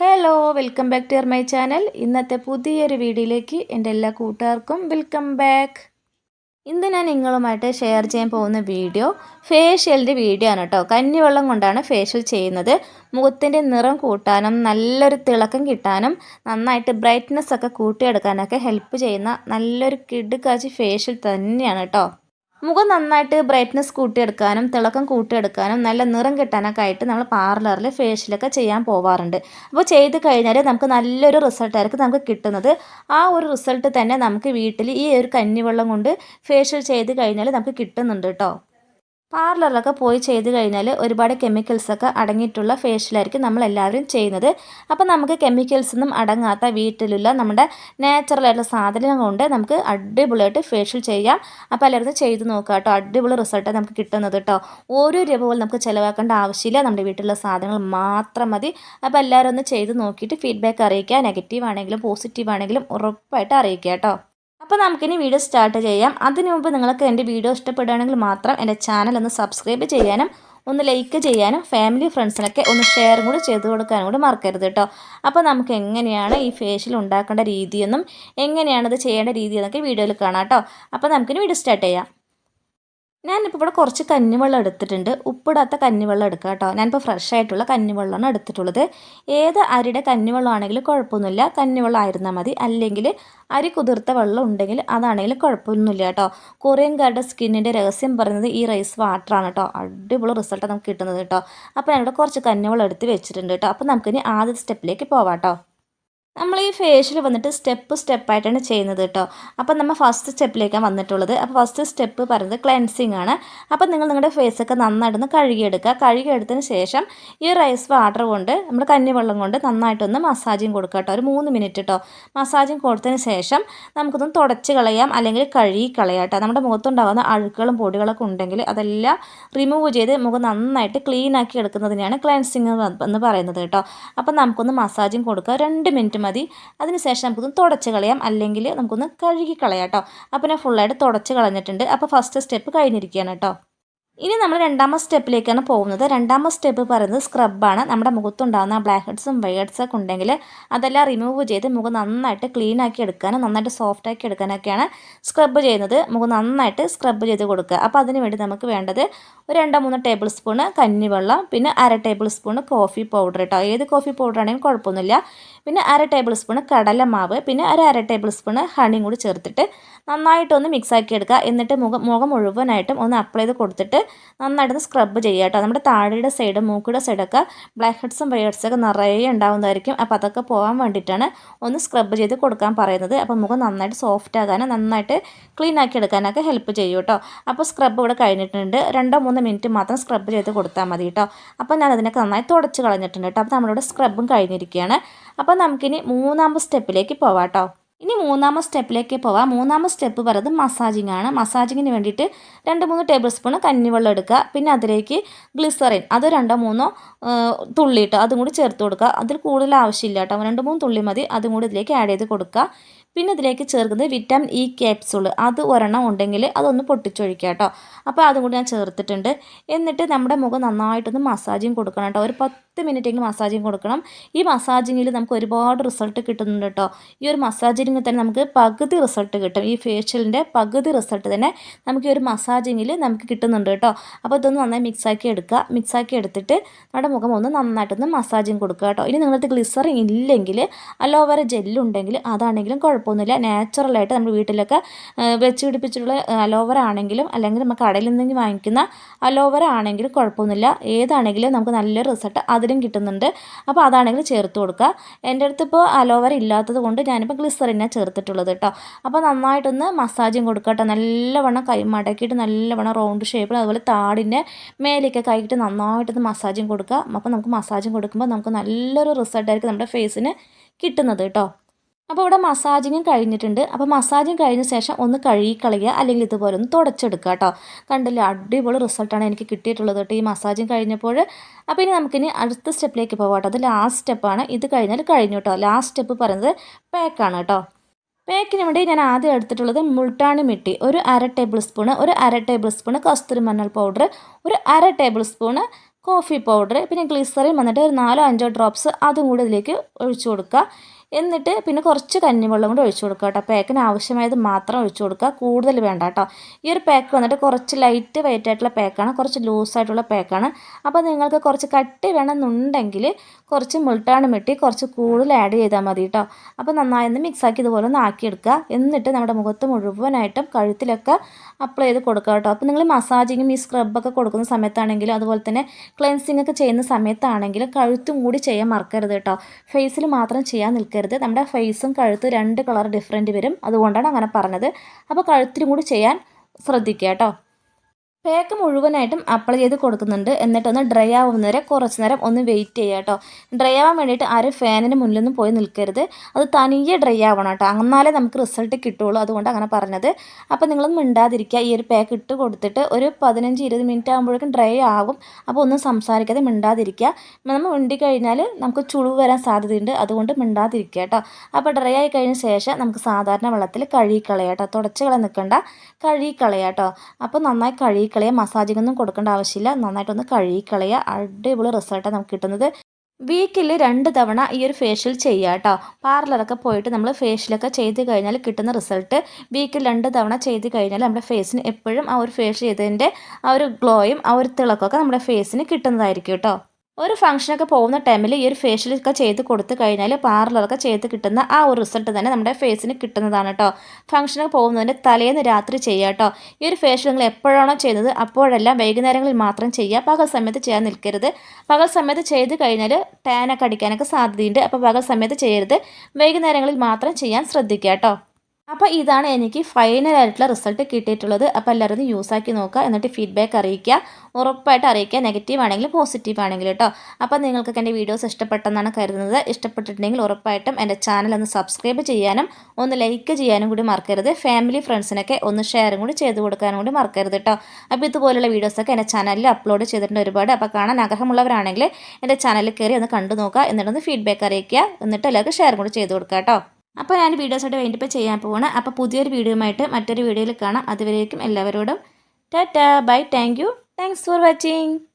Hello welcome back to my channel ഇന്നത്തെ പുതിയൊരു വീഡിയോയിലേക്ക് എന്റെ എല്ലാ കൂട്ടുകാർക്കും വെൽക്കം ബാക്ക് ഇന്ന് ഞാൻ നിങ്ങളുമായിട്ട് ഷെയർ ചെയ്യാൻ പോകുന്ന വീഡിയോ ഫേഷ്യലിന്റെ വീഡിയോ ആണ് കേട്ടോ. കഞ്ഞിവെള്ളം കൊണ്ടാണ് ഫേഷ്യൽ ചെയ്യുന്നത്. മുഖത്തിന്റെ നിറം കൂട്ടാനും നല്ലൊരു തിളക്കം കിട്ടാനും നന്നായിട്ട് ബ്രൈറ്റ്നെസ് ഒക്കെ കൂട്ടിയെടുക്കാനൊക്കെ ഹെൽപ്പ് ചെയ്യുന്ന നല്ലൊരു കിടുക്കാച്ചി ഫേഷ്യൽ തന്നെയാണ് കേട്ടോ. മുഖം നന്നായിട്ട് ബ്രൈറ്റ്നസ് കൂട്ടിയെടുക്കാനും തിളക്കം കൂട്ടിയെടുക്കാനും നല്ല നിറം കിട്ടാനൊക്കെ ആയിട്ട് നമ്മൾ പാർലറിൽ ഫേഷ്യലൊക്കെ ചെയ്യാൻ പോവാറുണ്ട്. അപ്പോൾ ചെയ്ത് കഴിഞ്ഞാൽ നമുക്ക് നല്ലൊരു റിസൾട്ടായിരിക്കും നമുക്ക് കിട്ടുന്നത്. ആ ഒരു റിസൾട്ട് തന്നെ നമുക്ക് വീട്ടിൽ ഈ ഒരു കഞ്ഞിവെള്ളം കൊണ്ട് ഫേഷ്യൽ ചെയ്ത് കഴിഞ്ഞാൽ നമുക്ക് കിട്ടുന്നുണ്ട് കേട്ടോ പാർലറിലൊക്കെ പോയി ചെയ്ത് കഴിഞ്ഞാൽ ഒരുപാട് കെമിക്കൽസൊക്കെ അടങ്ങിയിട്ടുള്ള ഫേഷ്യലായിരിക്കും നമ്മൾ എല്ലാവരും ചെയ്യുന്നത്. അപ്പോൾ നമുക്ക് കെമിക്കൽസൊന്നും അടങ്ങാത്ത വീട്ടിലുള്ള നമ്മുടെ നാച്ചുറലായിട്ടുള്ള സാധനം കൊണ്ട് നമുക്ക് അടിപൊളിയായിട്ട് ഫേഷ്യൽ ചെയ്യാം. അപ്പോൾ എല്ലാവരും ചെയ്ത് നോക്കുക കേട്ടോ. അടിപൊളി റിസൾട്ട് നമുക്ക് കിട്ടുന്നത് കേട്ടോ. ഓരോ രൂപ പോലും നമുക്ക് ചിലവാക്കേണ്ട ആവശ്യമില്ല. നമ്മുടെ വീട്ടിലുള്ള സാധനങ്ങൾ മാത്രം മതി. അപ്പോൾ എല്ലാവരും ഒന്ന് ചെയ്ത് നോക്കിയിട്ട് ഫീഡ്ബാക്ക് അറിയിക്കുക. നെഗറ്റീവ് ആണെങ്കിലും പോസിറ്റീവ് ആണെങ്കിലും ഉറപ്പായിട്ട് അറിയിക്കുക കേട്ടോ. അപ്പോൾ നമുക്കിനി വീഡിയോ സ്റ്റാർട്ട് ചെയ്യാം. അതിനു മുമ്പ് നിങ്ങൾക്ക് എന്റെ വീഡിയോ ഇഷ്ടപ്പെടുകയാണെങ്കിൽ മാത്രം എന്റെ ചാനൽ ഒന്ന് സബ്സ്ക്രൈബ് ചെയ്യാനും ഒന്ന് ലൈക്ക് ചെയ്യാനും ഫാമിലി ഫ്രണ്ട്സിനൊക്കെ ഒന്ന് ഷെയറും കൂടി ചെയ്ത് കൊടുക്കാനും കൂടി മറക്കരുത് കേട്ടോ അപ്പോൾ നമുക്ക് എങ്ങനെയാണ് ഈ ഫേഷ്യൽ ഉണ്ടാക്കേണ്ട രീതിയെന്നും എങ്ങനെയാണത് ചെയ്യേണ്ട രീതി എന്നൊക്കെ വീഡിയോയിൽ കാണാം കേട്ടോ അപ്പോൾ നമുക്കിനി വീഡിയോ സ്റ്റാർട്ട് ചെയ്യാം. ഞാനിപ്പോൾ ഇവിടെ കുറച്ച് കഞ്ഞിവെള്ളം എടുത്തിട്ടുണ്ട്. ഉപ്പിടാത്ത കഞ്ഞിവെള്ളം എടുക്കുക കേട്ടോ. ഞാനിപ്പോൾ ഫ്രഷ് ആയിട്ടുള്ള കഞ്ഞിവെള്ളമാണ് എടുത്തിട്ടുള്ളത്. ഏത് അരിയുടെ കഞ്ഞിവെള്ളം ആണെങ്കിലും കുഴപ്പമൊന്നുമില്ല. കഞ്ഞിവെള്ളം ആയിരുന്നാൽ മതി. അല്ലെങ്കിൽ അരി കുതിർത്ത വെള്ളം ഉണ്ടെങ്കിൽ അതാണെങ്കിലും കുഴപ്പമൊന്നുമില്ല കേട്ടോ. കൊറിയൻകാരുടെ സ്കിന്നിന്റെ രഹസ്യം പറയുന്നത് ഈ റൈസ് വാട്ടറാണ് കേട്ടോ. അടിപൊളി റിസൾട്ട് നമുക്ക് കിട്ടുന്നത് കേട്ടോ. അപ്പോൾ ഞാനിവിടെ കുറച്ച് കഞ്ഞിവെള്ളം എടുത്ത് വെച്ചിട്ടുണ്ട് കേട്ടോ. അപ്പോൾ നമുക്കിനി ആദ്യ സ്റ്റെപ്പിലേക്ക് പോവാം കേട്ടോ. നമ്മൾ ഈ ഫേഷ്യൽ വന്നിട്ട് സ്റ്റെപ്പ് സ്റ്റെപ്പായിട്ടാണ് ചെയ്യുന്നത് കേട്ടോ അപ്പോൾ നമ്മൾ ഫസ്റ്റ് സ്റ്റെപ്പിലേക്കാണ് വന്നിട്ടുള്ളത്. അപ്പോൾ ഫസ്റ്റ് സ്റ്റെപ്പ് പറയുന്നത് ക്ലെൻസിങ് ആണ്. അപ്പോൾ നിങ്ങൾ നിങ്ങളുടെ ഫേസൊക്കെ നന്നായിട്ടൊന്ന് കഴുകിയെടുക്കുക. കഴുകിയെടുത്തതിന് ശേഷം ഈ റൈസ് വാട്ടർ കൊണ്ട് നമ്മൾ കഞ്ഞിവെള്ളം കൊണ്ട് നന്നായിട്ടൊന്ന് മസാജിങ് കൊടുക്കുക കേട്ടോ ഒരു മൂന്ന് മിനിറ്റ് കേട്ടോ മസാജിങ് കൊടുത്തതിന് ശേഷം നമുക്കൊന്ന് തുടച്ച് കളയാം. അല്ലെങ്കിൽ കഴുകി കളയാം കേട്ടോ നമ്മുടെ മുഖത്തുണ്ടാകുന്ന അഴുക്കുകളും പൊടികളൊക്കെ ഉണ്ടെങ്കിൽ അതെല്ലാം റിമൂവ് ചെയ്ത് മുഖം നന്നായിട്ട് ക്ലീൻ ആക്കി എടുക്കുന്നതിനെയാണ് ക്ലെൻസിങ് എന്ന് പറയുന്നത് കേട്ടോ അപ്പോൾ നമുക്കൊന്ന് മസാജിങ് കൊടുക്കുക. രണ്ട് മിനിറ്റ് മതി. അതിനുശേഷം നമുക്കൊന്ന് തുടച്ച് കളയാം. അല്ലെങ്കിൽ നമുക്കൊന്ന് കഴുകി കളയാം കേട്ടോ. അപ്പോൾ ഞാൻ ഫുള്ളായിട്ട് തുടച്ച് കളഞ്ഞിട്ടുണ്ട്. അപ്പോൾ ഫസ്റ്റ് സ്റ്റെപ്പ് കഴിഞ്ഞിരിക്കുകയാണ് കേട്ടോ. ഇനി നമ്മൾ രണ്ടാമത്തെ സ്റ്റെപ്പിലേക്കാണ് പോകുന്നത്. രണ്ടാമത്തെ സ്റ്റെപ്പ് പറയുന്നത് സ്ക്രബാണ് നമ്മുടെ മുഖത്തുണ്ടാകുന്ന ബ്ലാക്ക് ഹെഡ്സും വൈറ്റ് ഒക്കെ ഉണ്ടെങ്കിൽ അതെല്ലാം റിമൂവ് ചെയ്ത് മുഖം നന്നായിട്ട് ക്ലീൻ ആക്കി എടുക്കാനും നന്നായിട്ട് സോഫ്റ്റ് ആക്കി എടുക്കാനൊക്കെയാണ് സ്ക്രബ് ചെയ്യുന്നത്. മുഖം നന്നായിട്ട് സ്ക്രബ് ചെയ്ത് കൊടുക്കുക. അപ്പോൾ അതിന് വേണ്ടി നമുക്ക് വേണ്ടത് ഒരു രണ്ടോ മൂന്നോ ടേബിൾ സ്പൂണ് കഞ്ഞിവെള്ളം പിന്നെ അര ടേബിൾ സ്പൂൺ കോഫി പൗഡർ കേട്ടോ ഏത് കോഫി പൗഡർ ആണെങ്കിലും കുഴപ്പമൊന്നുമില്ല. പിന്നെ അര ടേബിൾ സ്പൂണ് കടലമാവ് പിന്നെ ഒരു അര ടേബിൾ സ്പൂൺ ഹണിയും കൂടി ചേർത്തിട്ട് നന്നായിട്ടൊന്ന് മിക്സ് ആക്കി എടുക്കുക. എന്നിട്ട് മുഖം മുഖം മുഴുവനായിട്ടും ഒന്ന് അപ്ലൈ ചെയ്ത് കൊടുത്തിട്ട് നന്നായിട്ടൊന്ന് സ്ക്രബ് ചെയ്യുക കേട്ടോ. നമ്മുടെ താഴെയുടെ സൈഡ് മൂക്കിയുടെ സൈഡൊക്കെ ബ്ലാക്ക് ഹെഡ്സും വൈഹെഡ്സൊക്കെ നിറയെ ഉണ്ടാവുന്നതായിരിക്കും. അപ്പോൾ അതൊക്കെ പോകാൻ വേണ്ടിയിട്ടാണ് ഒന്ന് സ്ക്രബ് ചെയ്ത് കൊടുക്കാൻ പറയുന്നത്. അപ്പോൾ മുഖം നന്നായിട്ട് സോഫ്റ്റ് ആകാനും നന്നായിട്ട് ക്ലീൻ ആക്കി എടുക്കാനൊക്കെ ഹെൽപ്പ് ചെയ്യും കേട്ടോ. അപ്പോൾ സ്ക്രബ് ഇവിടെ കഴിഞ്ഞിട്ടുണ്ട്. രണ്ടോ മൂന്നോ മിനിറ്റ് മാത്രം സ്ക്രബ് ചെയ്ത് കൊടുത്താൽ മതി കേട്ടോ അപ്പോൾ ഞാൻ അതിനൊക്കെ നന്നായി തുടച്ച് കളഞ്ഞിട്ടുണ്ട് കേട്ടോ അപ്പോൾ നമ്മളിവിടെ സ്ക്രബും കഴിഞ്ഞിരിക്കുകയാണ്. അപ്പോൾ നമുക്കിനി മൂന്നാമത്തെ സ്റ്റെപ്പിലേക്ക് പോവാം കേട്ടോ ഇനി മൂന്നാമത്തെ സ്റ്റെപ്പിലേക്ക് പോവാം. മൂന്നാമത്തെ സ്റ്റെപ്പ് പറയുന്നത് മസാജിങ് ആണ്. മസാജിങ്ങിന് വേണ്ടിയിട്ട് രണ്ട് മൂന്ന് ടേബിൾ സ്പൂൺ കഞ്ഞിവെള്ളം എടുക്കുക. പിന്നെ അതിലേക്ക് ഗ്ലിസറിൻ അത് രണ്ടോ മൂന്നോ തുള്ളി അതും കൂടി ചേർത്ത് കൊടുക്കുക. അതിൽ കൂടുതൽ ആവശ്യമില്ല കേട്ടോ രണ്ട് മൂന്ന് തുള്ളി മതി. അതും കൂടി ഇതിലേക്ക് ആഡ് ചെയ്ത് കൊടുക്കുക. പിന്നെ ഇതിലേക്ക് ചേർക്കുന്നത് വിറ്റാമിൻ ഇ ക്യാപ്സൂൾ അത് ഒരെണ്ണം ഉണ്ടെങ്കിൽ അതൊന്ന് പൊട്ടിച്ചൊഴിക്കുക കേട്ടോ. അപ്പോൾ അതും കൂടി ഞാൻ ചേർത്തിട്ടുണ്ട്. എന്നിട്ട് നമ്മുടെ മുഖം നന്നായിട്ടൊന്ന് മസാജിങ് കൊടുക്കണം കേട്ടോ. ഒരു പത്ത് മിനിറ്റെങ്കിലും മസാജിങ് കൊടുക്കണം. ഈ മസാജിങ്ങിൽ നമുക്ക് ഒരുപാട് റിസൾട്ട് കിട്ടുന്നുണ്ട് കേട്ടോ. ഈ ഒരു മസാജിങ്ങിൽ തന്നെ നമുക്ക് പകുതി റിസൾട്ട് കിട്ടും. ഈ ഫേഷ്യലിന്റെ പകുതി റിസൾട്ട് തന്നെ നമുക്ക് ഈ ഒരു മസാജിങ്ങിൽ നമുക്ക് കിട്ടുന്നുണ്ട് കേട്ടോ. അപ്പോൾ ഇതൊന്ന് നന്നായി മിക്സാക്കി എടുക്കുക. മിക്സാക്കി എടുത്തിട്ട് നമ്മുടെ മുഖം ഒന്ന് നന്നായിട്ടൊന്ന് മസാജിങ് കൊടുക്കുക കേട്ടോ. ഇനി നിങ്ങളുടെ ഗ്ലിസറിൻ ഇല്ലെങ്കിൽ അലോവേറ ജെല്ലുണ്ടെങ്കിൽ അതാണെങ്കിലും കുഴപ്പമില്ല. കുഴപ്പമൊന്നുമില്ല. നാച്ചുറലായിട്ട് നമ്മൾ വീട്ടിലൊക്കെ വെച്ച് പിടിപ്പിച്ചിട്ടുള്ള അലോവറ ആണെങ്കിലും അല്ലെങ്കിൽ നമുക്ക് കടയിൽ നിന്നെങ്കിൽ വാങ്ങിക്കുന്ന അലോവറ ആണെങ്കിലും കുഴപ്പമൊന്നുമില്ല. ഏതാണെങ്കിലും നമുക്ക് നല്ലൊരു റിസൾട്ട് അതിലും കിട്ടുന്നുണ്ട്. അപ്പോൾ അതാണെങ്കിലും ചേർത്ത് കൊടുക്കുക. എന്റെ അടുത്ത് ഇപ്പോൾ അലോവറ ഇല്ലാത്തത് കൊണ്ട് ഞാനിപ്പോൾ ഗ്ലിസറിനാണ് ചേർത്തിട്ടുള്ളത് കേട്ടോ. അപ്പോൾ നന്നായിട്ടൊന്ന് മസാജും കൊടുക്കട്ടെ നല്ലവണ്ണം കൈ മടക്കിയിട്ട് നല്ലവണ്ണം റൗണ്ട് ഷേപ്പിൽ അതുപോലെ താടിന്റെ മേലേക്ക് കൈയിട്ട് നന്നായിട്ടൊന്ന് മസാജും കൊടുക്കുക. അപ്പോൾ നമുക്ക് മസാജും കൊടുക്കുമ്പോൾ നമുക്ക് നല്ലൊരു റിസൾട്ടായിരിക്കും നമ്മുടെ ഫേസിന് കിട്ടുന്നത് കേട്ടോ. അപ്പോൾ ഇവിടെ മസാജിങ്ങും കഴിഞ്ഞിട്ടുണ്ട്. അപ്പോൾ മസാജിങ് കഴിഞ്ഞ ശേഷം ഒന്ന് കഴുകി കഴുകിക്കളയുക അല്ലെങ്കിൽ ഇതുപോലെ ഒന്ന് തുടച്ചെടുക്കുക കേട്ടോ. കണ്ടില്ല അടിപൊളി റിസൾട്ടാണ് എനിക്ക് കിട്ടിയിട്ടുള്ളത് കേട്ടോ ഈ മസാജിങ് കഴിഞ്ഞപ്പോൾ. അപ്പോൾ ഇനി നമുക്കിനി അടുത്ത സ്റ്റെപ്പിലേക്ക് പോകാം കേട്ടോ. അത് ലാസ്റ്റ് സ്റ്റെപ്പാണ് ഇത് കഴിഞ്ഞാൽ കഴിഞ്ഞു കേട്ടോ. ലാസ്റ്റ് സ്റ്റെപ്പ് പറയുന്നത് പാക്കാണ് കേട്ടോ. പാക്കിന് വേണ്ടി ഞാൻ ആദ്യം എടുത്തിട്ടുള്ളത് മുൾട്ടാണി മിട്ടി. ഒരു അര ടേബിൾ സ്പൂണ് ഒരു അര ടേബിൾ സ്പൂണ് കസ്തൂരി മഞ്ഞൾ പൗഡർ ഒരു അര ടേബിൾ സ്പൂണ് കോഫി പൗഡർ പിന്നെ ഗ്ലിസറിൻ വന്നിട്ട് ഒരു നാലോ അഞ്ചോ ഡ്രോപ്സ് അതും കൂടി ഇതിലേക്ക് ഒഴിച്ചു കൊടുക്കുക. എന്നിട്ട് പിന്നെ കുറച്ച് കഞ്ഞിവെള്ളം കൂടി ഒഴിച്ചു കൊടുക്കുക കേട്ടോ. പാക്കിന് ആവശ്യമായത് മാത്രം ഒഴിച്ചു കൊടുക്കുക. കൂടുതൽ വേണ്ട കേട്ടോ. ഈ ഒരു പാക്ക് വന്നിട്ട് കുറച്ച് ലൈറ്റ് വെയിറ്റ് ആയിട്ടുള്ള പാക്കാണ് കുറച്ച് ലൂസായിട്ടുള്ള പാക്കാണ് അപ്പോൾ നിങ്ങൾക്ക് കുറച്ച് കട്ടി വേണമെന്നുണ്ടെങ്കിൽ കുറച്ച് മുൾട്ടാണ് മിട്ടി കുറച്ച് കൂടുതൽ ആഡ് ചെയ്താൽ മതി കേട്ടോ. അപ്പോൾ നന്നായി ഒന്ന് മിക്സാക്കി ഇതുപോലെ ഒന്ന് ആക്കിയെടുക്കുക എന്നിട്ട് നമ്മുടെ മുഖത്ത് മുഴുവനായിട്ടും കഴുത്തിലൊക്കെ അപ്ലൈ ചെയ്ത് കൊടുക്കുക കേട്ടോ. അപ്പോൾ നിങ്ങൾ മസാജിങ്ങും ഈ സ്ക്രബൊക്കെ കൊടുക്കുന്ന സമയത്താണെങ്കിലും അതുപോലെ തന്നെ ക്ലെൻസിങ് ഒക്കെ ചെയ്യുന്ന സമയത്താണെങ്കിലും കഴുത്തും കൂടി ചെയ്യാൻ മറക്കരുത് കേട്ടോ. ഫേസിൽ മാത്രം ചെയ്യാൻ നിൽക്കരുത് നമ്മുടെ ഫേസും കഴുത്ത് രണ്ട് കളർ ഡിഫറന്റ് വരും. അതുകൊണ്ടാണ് അങ്ങനെ പറഞ്ഞത്. അപ്പോൾ കഴുത്തിനും കൂടി ചെയ്യാൻ ശ്രദ്ധിക്കുക കേട്ടോ. പാക്ക് മുഴുവനായിട്ടും അപ്ലൈ ചെയ്ത് കൊടുക്കുന്നുണ്ട്. എന്നിട്ടൊന്ന് ഡ്രൈ ആവുന്ന വരെ കുറച്ച് നേരം ഒന്ന് വെയിറ്റ് ചെയ്യുക കേട്ടോ. ഡ്രൈ ആവാൻ വേണ്ടിയിട്ട് ആരും ഫാനിന് മുന്നിലൊന്നും പോയി നിൽക്കരുത്. അത് തനിയെ ഡ്രൈ ആവണം കേട്ടോ. അങ്ങനാലേ നമുക്ക് റിസൾട്ട് കിട്ടുള്ളൂ അതുകൊണ്ട് അങ്ങനെ പറഞ്ഞത്. അപ്പോൾ നിങ്ങളൊന്നും മിണ്ടാതിരിക്കുക. ഈ ഒരു പാക്ക് ഇട്ട് കൊടുത്തിട്ട് ഒരു പതിനഞ്ച് ഇരുപത് മിനിറ്റ് ആകുമ്പോഴേക്കും ഡ്രൈ ആകും അപ്പോൾ ഒന്നും സംസാരിക്കാതെ മിണ്ടാതിരിക്കുക. നമ്മൾ മിണ്ടി കഴിഞ്ഞാൽ നമുക്ക് ചുളിവ് വരാൻ സാധ്യതയുണ്ട്. അതുകൊണ്ട് മിണ്ടാതിരിക്കുക കേട്ടോ. അപ്പോൾ ഡ്രൈ ആയി കഴിഞ്ഞ ശേഷം നമുക്ക് സാധാരണ വെള്ളത്തിൽ കഴുകിക്കളയാം കേട്ടോ. തുടച്ച് കളയാൻ നിൽക്കണ്ട. കഴുകിക്കളയാം കേട്ടോ. അപ്പോൾ നന്നായി കഴുകിക്കളയുക മസാജിങ്ങൊന്നും കൊടുക്കേണ്ട ആവശ്യമില്ല. നന്നായിട്ടൊന്ന് കഴുകിക്കളയുക. അടിപൊളി റിസൾട്ടാണ് നമുക്ക് കിട്ടുന്നത്. വീക്കിൽ രണ്ട് തവണ ഈ ഒരു ഫേഷ്യൽ ചെയ്യുക കേട്ടോ പാർലറൊക്കെ പോയിട്ട് നമ്മൾ ഫേഷ്യലൊക്കെ ചെയ്ത് കഴിഞ്ഞാൽ കിട്ടുന്ന റിസൾട്ട് വീക്കിൽ രണ്ട് തവണ ചെയ്ത് കഴിഞ്ഞാൽ നമ്മുടെ ഫേസിന് എപ്പോഴും ആ ഒരു ഫേഷ്യൽ ചെയ്തതിന്റെ ആ ഒരു ഗ്ലോയും ആ ഒരു തിളക്കമൊക്കെ നമ്മുടെ ഫേസിന് കിട്ടുന്നതായിരിക്കും കേട്ടോ ഒരു ഫംഗ്ഷനൊക്കെ പോകുന്ന ടൈമിൽ ഈ ഒരു ഫേഷ്യലൊക്കെ ചെയ്ത് കൊടുത്തു കഴിഞ്ഞാൽ പാർലറൊക്കെ ചെയ്ത് കിട്ടുന്ന ആ ഒരു റിസൾട്ട് തന്നെ നമ്മുടെ ഫേസിന് കിട്ടുന്നതാണ് കേട്ടോ ഫംഗ്ഷനൊക്കെ പോകുന്നതിന്റെ തലേന്ന് രാത്രി ചെയ്യുക കേട്ടോ ഈ ഒരു ഫേഷ്യൽ നിങ്ങൾ എപ്പോഴാണോ ചെയ്യുന്നത് അപ്പോഴെല്ലാം വൈകുന്നേരങ്ങളിൽ മാത്രം ചെയ്യുക പകൽ സമയത്ത് ചെയ്യാൻ നിൽക്കരുത്. പകൽ സമയത്ത് ചെയ്ത് കഴിഞ്ഞാൽ ടാനൊക്കെ അടിക്കാനൊക്കെ സാധ്യതയുണ്ട്. അപ്പോൾ പകൽ സമയത്ത് ചെയ്യരുത്. വൈകുന്നേരങ്ങളിൽ മാത്രം ചെയ്യാൻ ശ്രദ്ധിക്കുക കേട്ടോ അപ്പോൾ ഇതാണ് എനിക്ക് ഫൈനൽ ആയിട്ടുള്ള റിസൾട്ട് കിട്ടിയിട്ടുള്ളത്. അപ്പോൾ എല്ലാവരും ഒന്ന് യൂസാക്കി നോക്കുക. എന്നിട്ട് ഫീഡ്ബാക്ക് അറിയിക്കുക. ഉറപ്പായിട്ട് അറിയിക്കുക. നെഗറ്റീവ് ആണെങ്കിലും പോസിറ്റീവ് ആണെങ്കിലും കേട്ടോ. അപ്പോൾ നിങ്ങൾക്കൊക്കെ എന്റെ വീഡിയോസ് ഇഷ്ടപ്പെട്ടെന്നാണ് കരുതുന്നത്. ഇഷ്ടപ്പെട്ടിട്ടുണ്ടെങ്കിൽ ഉറപ്പായിട്ടും എന്റെ ചാനൽ ഒന്ന് സബ്സ്ക്രൈബ് ചെയ്യാനും ഒന്ന് ലൈക്ക് ചെയ്യാനും കൂടി മറക്കരുത്. ഫാമിലി ഫ്രണ്ട്സിനൊക്കെ ഒന്ന് ഷെയറും കൂടി ചെയ്ത് കൊടുക്കാനും കൂടി മറക്കരുത് കേട്ടോ. അപ്പോൾ ഇതുപോലുള്ള വീഡിയോസൊക്കെ എന്റെ ചാനലിൽ അപ്ലോഡ് ചെയ്തിട്ടുണ്ട് ഒരുപാട്. അപ്പോൾ കാണാൻ ആഗ്രഹമുള്ളവരാണെങ്കിൽ എന്റെ ചാനലിൽ കയറി ഒന്ന് കണ്ടു നോക്കുക. എന്നിട്ടൊന്ന് ഫീഡ്ബാക്ക് അറിയിക്കുക. എന്നിട്ട് എല്ലാവർക്കും ഷെയർ കൂടി ചെയ്ത് കൊടുക്കുക കേട്ടോ. അപ്പോൾ ഞാൻ വീഡിയോസായിട്ട് വേണ്ടിപ്പോൾ ചെയ്യാൻ പോവാണ്. അപ്പോൾ പുതിയൊരു വീഡിയോയുമായിട്ട് മറ്റൊരു വീഡിയോയിൽ കാണാം. അതുവരേക്കും എല്ലാവരോടും. Tata. Bye. Thank you. Thanks for watching.